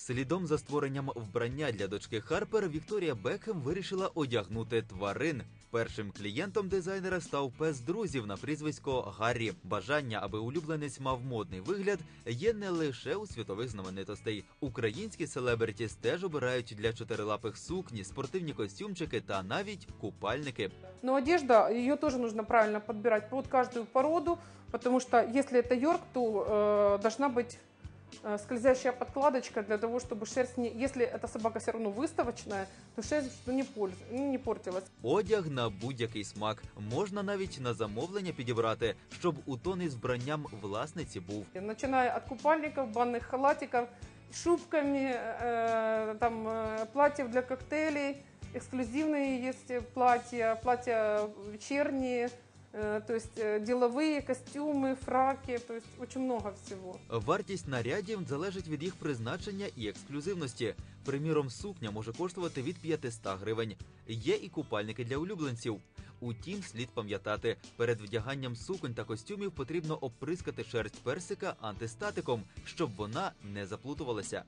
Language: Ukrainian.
Слідом за створенням вбрання для дочки Харпер Вікторія Бекхем вирішила одягнути тварин. Першим клієнтом дизайнера став пес друзів на прізвисько Гаррі. Бажання, аби улюбленець мав модний вигляд, є не лише у світових знаменитостей. Українські селебритіс теж обирають для чотирилапих сукні, спортивні костюмчики та навіть купальники. Но одежда, ее тоже нужно правильно подбирать под каждую породу, потому что если это йорк, то э, должна быть э, скользящая подкладочка для того, чтобы шерсть не... Если эта собака все равно выставочная, то шерсть ну, не, польз... ну, не портилась. Одяг на будь-який смак можна навіть на замовлення підібрати, щоб у тон із вбранням власниці був. Начиная от купальников, банных халатиков, шубками, э, там, э, платьев для коктейлей, эксклюзивные есть платья, платья вечерние, э, то есть э, деловые костюмы, фраки, то есть очень много всего. Вартість нарядів залежить від їх призначення і ексклюзивності. Приміром, сукня може коштувати від 500 гривень. Є і купальники для улюбленців. Утім, слід пам'ятати, перед вдяганням суконь та костюмів потрібно оприскати шерсть персика антистатиком, щоб вона не заплутувалася.